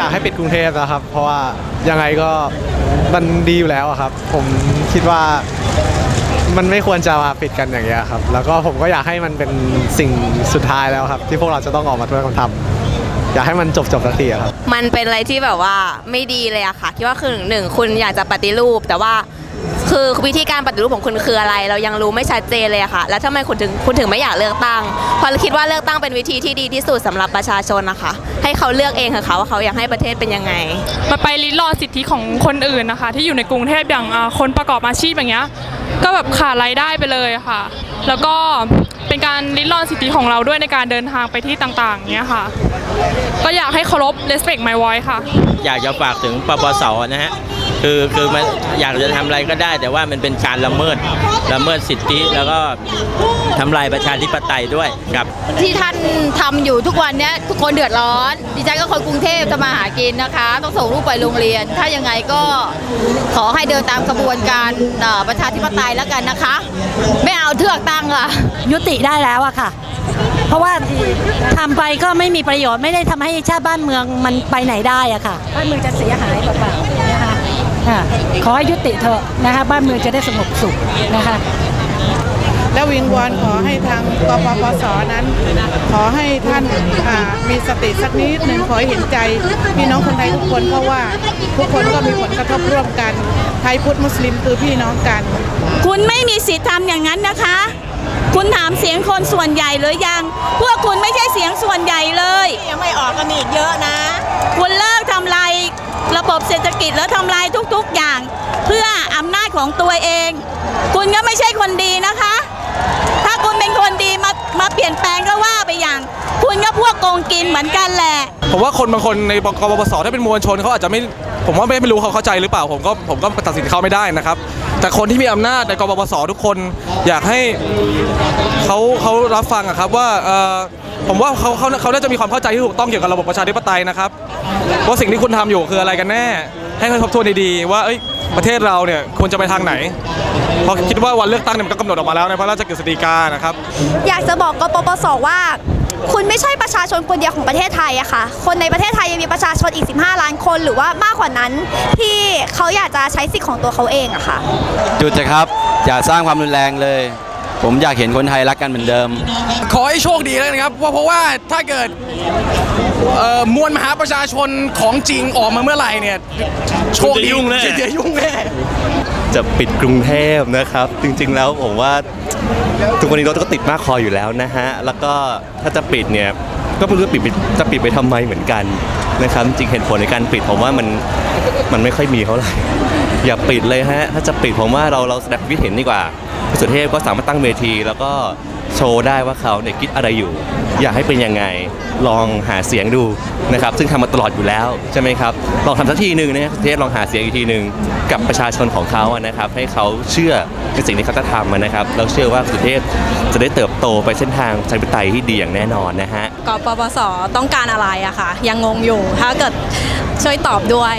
อยากให้ปิดกรุงเทพนะครับ เพราะว่ายังไงก็มันดีอยู่แล้วอะครับ ผมคิดว่ามันไม่ควรจะมาปิดกันอย่างเงี้ยครับ แล้วก็ผมก็อยากให้มันเป็นสิ่งสุดท้ายแล้วครับ ที่พวกเราจะต้องออกมาช่วยกันทำอยากให้มันจบจบสักทีอะครับ มันเป็นอะไรที่แบบว่าไม่ดีเลยอะค่ะ คิดว่าคือหนึ่งคุณอยากจะปฏิรูป แต่ว่า คือวิธีการปฏิรูปของคุณคืออะไร เรายังรู้ไม่ชัดเจนเลยอะค่ะ แล้วทำไมคุณถึงคุณถึงไม่อยากเลือกตั้งเพราะคิดว่าเลือกตั้งเป็นวิธีที่ดีที่สุดสำหรับประชาชนนะคะ ให้เขาเลือกเองเถอะค่ะว่าเขาอยากให้ประเทศเป็นยังไงมาไปริดรอนสิทธิของคนอื่นนะคะ ที่อยู่ในกรุงเทพอย่างอ่าคนประกอบอาชีพอย่างเงี้ยก็แบบขาดรายได้ไปเลยค่ะ แล้วก็เป็นการริดรอนสิทธิของเราด้วยในการเดินทางไปที่ต่างๆเนี้ยค่ะ ก็อยากให้เคารพ respect my voice ค่ะ อยากจะฝากถึงปปสนะฮะ คือคือมันอยากจะทำอะไรก็ได้ แต่ว่ามันเป็นการละเมิดละเมิดสิทธิแล้วก็ทำลายประชาธิปไตยด้วยครับ ที่ท่านทำอยู่ทุกวันเนี้ยทุกคนเดือดร้อน ดิฉันก็คนกรุงเทพจะมาหากินนะคะ ต้องส่งลูกไปโรงเรียน ถ้ายังไงก็ขอให้เดินตามกระบวนการเอ่อประชาธิปไตยแล้วกันนะคะ ไม่เอาเทือกตั้งค่ะยุติได้แล้วอะค่ะ เพราะว่าทำไปก็ไม่มีประโยชน์ไม่ได้ทำให้ชาติบ้านเมืองมันไปไหนได้อะค่ะบ้านเมืองจะเสียหายเปล่าๆนะคะค่ะ ขอให้ยุติเถอะนะคะบ้านเมืองจะได้สงบสุขนะคะและวิงวอนขอให้ทางกปปสนั้น ขอให้ท่านอ่ามีสติสักนิดหนึ่งขอให้เห็นใจพี่น้องคนไทยทุกคนเพราะว่าทุกคนก็มีผลกระทบร่วมกันไทยพุทธมุสลิมคือพี่น้องกัน คุณไม่มีสิทธิ์ทำอย่างนั้นนะคะ คุณถามเสียงคนส่วนใหญ่หรือยัง พวกคุณไม่ใช่เสียงส่วนใหญ่เลยยังไม่ออกก็มีอีกเยอะนะ คุณเลิกทำลายระ บบเศรษฐกิจแล้วทำลายทุกๆอย่าง เพื่ออำนาจของตัวเอง คุณก็ไม่ใช่คนดีนะคะ ถ้าคุณเป็นคนดีมามาเปลี่ยนแปลงก็ว่าไปอย่าง คุณก็พวกโกงกินเหมือนกันแหละ ผมว่าคนบางคนในกบปสถ้าเป็นมวลชนเขาอาจจะไม่ผมว่าไม่ไม่รู้เขาเข้าใจหรือเปล่าผมก็ผมก็ตัดสินเขาไม่ได้นะครับ แต่คนที่มีอำนาจในกบปสทุกคนอยากให้เขาเขารับฟังอะครับว่าผมว่าเขาเขาเขาน่าจะมีความเข้าใจที่ถูกต้องเกี่ยวกับระบบประชาธิปไตยนะครับ ว่าสิ่งที่คุณทำอยู่คืออะไรกันแน่ ให้เขาทบทวนดีๆว่าเอ้ยประเทศเราเนี่ยควรจะไปทางไหนเพราะคิดว่าวันเลือกตั้งเนี่ยมันก็กำหนดออกมาแล้วในพระราชกฤษฎีกานะครับ อยากจะบอกกปปสว่าคุณไม่ใช่ประชาชนคนเดียวของประเทศไทยอะค่ะ คนในประเทศไทยยังมีประชาชนอีก 15 ล้านคนหรือว่ามากกว่านั้นที่เขาอยากจะใช้สิทธิ์ของตัวเขาเองอะค่ะหยุดเถอะครับ อย่าสร้างความรุนแรงเลย ผมอยากเห็นคนไทยรักกันเหมือนเดิม ขอให้โชคดีแล้วกันครับเพราะเพราะว่าถ้าเกิดเอ่อมวลมหาประชาชนของจริงออกมาเมื่อไหร่เนี่ยโชคดีจะยุ่งแน่ จะจะยุ่งแน่ จะปิดกรุงเทพนะครับ จริงๆแล้วผมว่าทุกวันนี้รถก็ติดมากคออยู่แล้วนะฮะ แล้วก็ถ้าจะปิดเนี่ย ก็ไม่รู้จะปิดไปจะปิดไปทำไมเหมือนกันนะครับ จริงเหตุผลในการปิดผมว่ามันมันไม่ค่อยมีเท่าไหร่ อย่าปิดเลยฮะ ถ้าจะปิดผมว่าเราเราแสดงความคิดเห็นดีกว่าคุณ สุเทพก็สามารถตั้งเวที แล้วก็โชว์ได้ว่าเขาเนี่ยคิดอะไรอยู่ อยากให้เป็นยังไงลองหาเสียงดูนะครับซึ่งทำมาตลอดอยู่แล้วใช่ไหมครับลองทำสักทีหนึ่งนะครับสุเทพลองหาเสียงอีกทีหนึ่งกับประชาชนของเขาอะนะครับ ให้เขาเชื่อในสิ่งที่เขาจะทำอะนะครับแล้วเชื่อว่าสุเทพจะได้เติบโตไปเส้นทางประชาธิปไตยที่ดีอย่างแน่นอนนะฮะ กปปสต้องการอะไรอะค่ะ ยังงงอยู่ ถ้าเกิดช่วยตอบด้วย